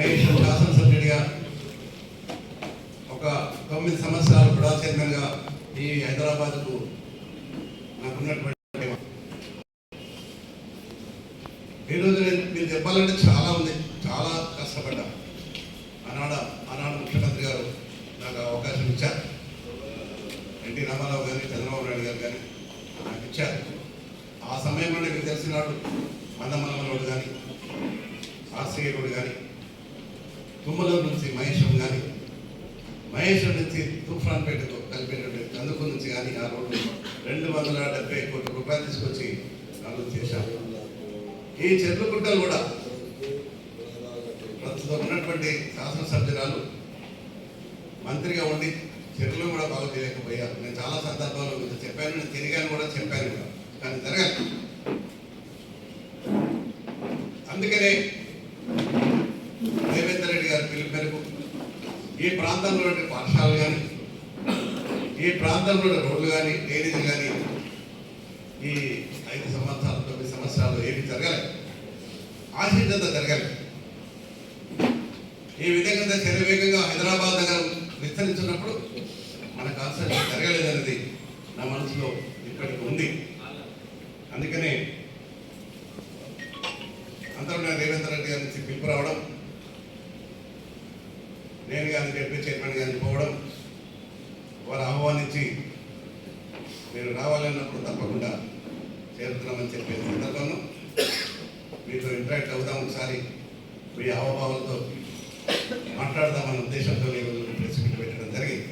మహేష్ శాసనసభ్యుడిగా ఒక తొమ్మిది సంవత్సరాలు కూడా చైర్మన్గా ఈ హైదరాబాద్కు నాకున్నటువంటి ఈరోజు నేను మీరు చెప్పాలంటే చాలా ఉంది. చాలా కష్టపడ్డా. ఆనాడ ఆనాడు ముఖ్యమంత్రి గారు నాకు అవకాశం ఇచ్చారు. ఎన్టీ రామారావు గారిని చంద్రబాబు నాయుడు గారు కానీ నాకు ఇచ్చారు. ఆ సమయంలో మీకు తెలిసినాడు మందమల్లమలోడు కానీ ఆర్సీఏ రోడ్ కానీ తుమ్మలూరు నుంచి మహేశ్వరం కానీ మహేశ్వరం నుంచి తూఫాన్పేటకు కలిపేటటువంటి కందుకు నుంచి కానీ ఆ రోడ్డు రెండు వందల డెబ్బై కోట్ల రూపాయలు తీసుకొచ్చి అభివృద్ధి చేశాము ఈ చెట్లు గుట్టలు కూడా ప్రస్తుతం ఉన్నటువంటి శాసనసభ్యురాలు మంత్రిగా ఉండి చెట్లు కూడా బాగా తెలియకపోయారు నేను చాలా సందర్భాల్లో మీతో చెప్పాను నేను తిరిగాను కూడా చెప్పాను కూడా కానీ జరగదు అందుకనే రేవేందర్ రెడ్డి గారి పిలుపు మేరకు ఈ ప్రాంతంలో ఉండే పాఠశాలలు కానీ ఈ ప్రాంతంలో రోడ్లు కానీ డ్రైనేజీలు కానీ ఈ ఐదు సంవత్సరాలు తొమ్మిది సంవత్సరాలు ఏమి జరగాలి ఆశించంత జరగాలి ఈ విధంగా శరవేగంగా హైదరాబాద్ నగరం విస్తరించినప్పుడు మన కాన్సెప్ట్ జరగలేదనేది నా మనసులో ఇప్పటికి ఉంది. అందుకనే అంతరం నేను రేవంత్ రెడ్డి గారి నుంచి పిలుపు రావడం నేను కానీ చెప్పి చైర్మన్ గారిని పోవడం వారు ఆహ్వానించి మీరు రావాలన్నప్పుడు తప్పకుండా చేరుతున్నామని చెప్పే సందర్భంలో మీతో ఇంటరాక్ట్ అవుదాం ఒకసారి మీ హావభావాలతో మాట్లాడదామన్న ఉద్దేశంతో ఈరోజు ప్రెస్ మీట్ పెట్టడం జరిగింది.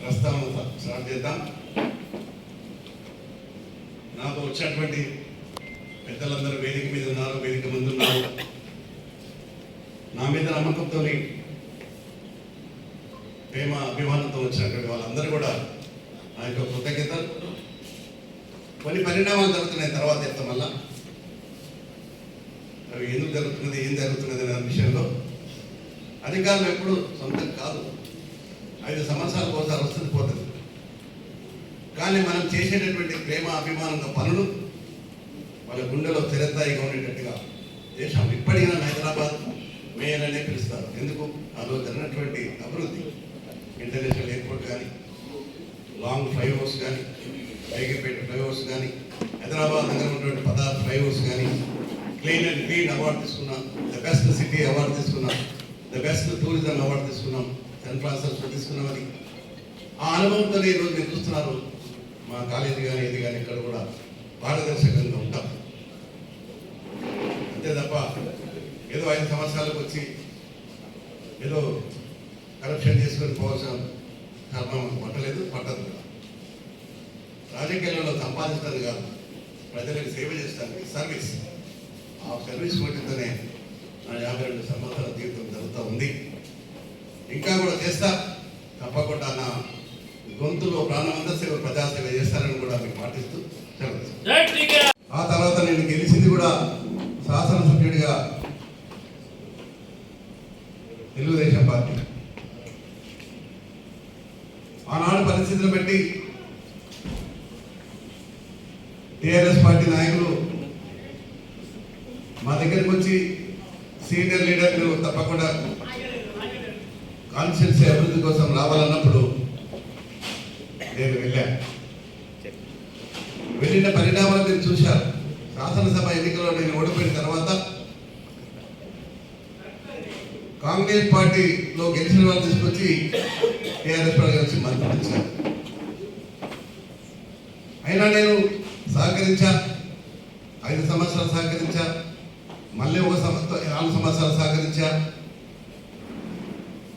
ప్రస్తావన స్టార్ట్ చేద్దాం. నాకు వచ్చినటువంటి పెద్దలందరూ వేదిక మీద ఉన్నారు వేదిక ముందు ఉన్నారు. మీద నమ్మకంతో ప్రేమ అభిమానంతో వచ్చినటువంటి వాళ్ళందరూ కూడా ఆ యొక్క కృతజ్ఞత కొన్ని పరిణామాలు జరుగుతున్నాయి తర్వాత చెప్తాం మళ్ళా. అవి ఎందుకు జరుగుతున్నది ఏం జరుగుతున్నది అనే విషయంలో అధికారులు ఎప్పుడు సొంతం కాదు. ఐదు సంవత్సరాలు ఒకసారి వస్తుంది పోతుంది. కానీ మనం చేసేటటువంటి ప్రేమ అభిమానంగా పనులు వాళ్ళ గుండెలో స్థిరస్థాయిగా ఉండేటట్టుగా దేశం ఇప్పటికైనా హైదరాబాద్ మేయర్ అనే పిలుస్తారు. ఎందుకు? అందులో జరిగినటువంటి అభివృద్ధి ఇంటర్నేషనల్ ఎయిర్పోర్ట్ కానీ లాంగ్ ఫ్లైఓవర్స్ కానీ బైగపేట ఫ్లైఓవర్స్ కానీ హైదరాబాద్ నగరం ఉన్నటువంటి పదహారు ఫ్లైఓవర్స్ కానీ క్లీన్ అండ్ క్లీన్ అవార్డు తీసుకున్నాం. ద బెస్ట్ సిటీ అవార్డు తీసుకున్నాం. ద బెస్ట్ టూరిజం అవార్డు తీసుకున్నాం. సెన్ ఫ్రాన్సిస్ తీసుకున్నాం ఆ అనుభవంతో ఈరోజు మీరు చూస్తున్నారు. మా కాలేజీ కానీ ఇది కానీ ఇక్కడ కూడా పారదర్శకంగా ఉంటాం. అంతే తప్ప ఏదో ఐదు సంవత్సరాలకు వచ్చి ఏదో కరప్షన్ చేసుకొని పోవాల్సిన కర్మ పట్టలేదు పట్టదు. కూడా రాజకీయాలలో సంపాదించడం కాదు. ప్రజలకు సేవ చేస్తానికి సర్వీస్ ఆ సర్వీస్ వాటితోనే నా యాభై రెండు సంవత్సరాల జీవితం జరుగుతూ ఉంది. ఇంకా కూడా చేస్తా తప్పకుండా నా గొంతులో ప్రాణమంతా సేవ ప్రజాసేవ చేస్తారని కూడా మీకు పాటిస్తూ ఆ తర్వాత నేను గెలిచింది కూడా శాసనసభ్యుడిగా తెలుగుదేశం పార్టీ ఆనాడు పరిస్థితులు బట్టి టిఆర్ఎస్ పార్టీ నాయకులు మా దగ్గరికి వచ్చి సీనియర్ లీడర్లు తప్పకుండా కాన్స్టిట్యూన్సీ అభివృద్ధి కోసం రావాలన్నప్పుడు నేను వెళ్ళాను. వెళ్ళిన పరిణామాలు మీరు చూశారు. శాసనసభ ఎన్నికల్లో నేను ఓడిపోయిన తర్వాత కాంగ్రెస్ పార్టీలో గెలిచిన వాళ్ళు తీసుకొచ్చి టీఆర్ఎస్ పార్టీ వచ్చి అయినా నేను సహకరించా ఐదు సంవత్సరాలు సహకరించా మళ్ళీ ఒక సంవత్సరం నాలుగు సంవత్సరాలు సహకరించా.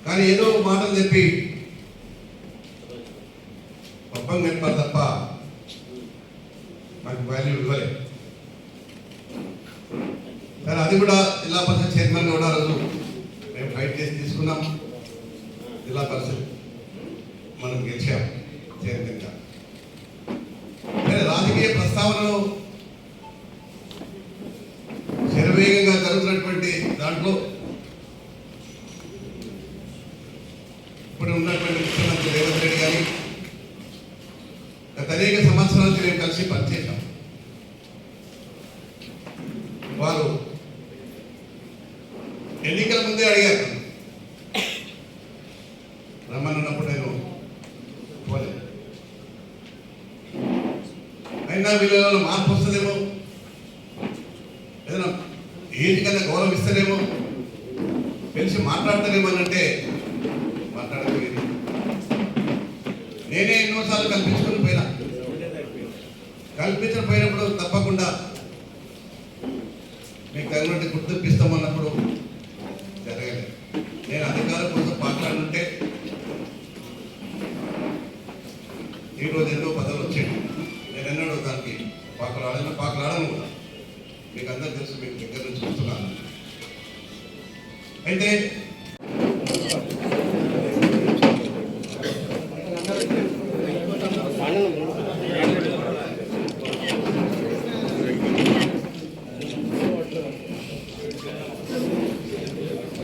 కానీ ఏదో ఒక మాటలు చెప్పి పబ్బం గడిపారు తప్ప నాకు వాల్యూ ఇవ్వలేదు కానీ అది కూడా జిల్లా పరిషత్ చైర్మన్ కూడా రోజు తీసుకున్నాం జిల్లా పరిషత్ మనం గెలిచాం. చేరుకుంటాం కానీ రాజకీయ ప్రస్తావనలో శరవేగంగా జరుగుతున్నటువంటి దాంట్లో ఇప్పుడు ఉన్నటువంటి ముఖ్యమంత్రి రేవంత్ రెడ్డి గారి గత అనేక సంవత్సరాల నుంచి మేము కలిసి పనిచేశాం. వారు ఎన్నికల ముందే అడిగారు. అయినా వీళ్ళలో మార్పు వస్తుందేమో? ఏదైనా ఏది గౌరవిస్తలేమో గౌరవం పిలిచి మాట్లాడతారేమో అని అంటే మాట్లాడలేదు నేనే ఎన్నోసార్లు కల్పించుకుని పోయినా. కల్పించకపోయినప్పుడు తప్పకుండా మీకు తగినట్టు గుర్తిప్పిస్తామన్నప్పుడు జరగలేదు. నేను అధికారం కోసం మాట్లాడుంటే ఈరోజు ఎన్నో పదవులు వచ్చాయి. పాకలు ఆడిన పాకలు ఆడను కూడా. మీకు అందరూ తెలుసు మీకు దగ్గర నుంచి చూస్తున్నాను అయితే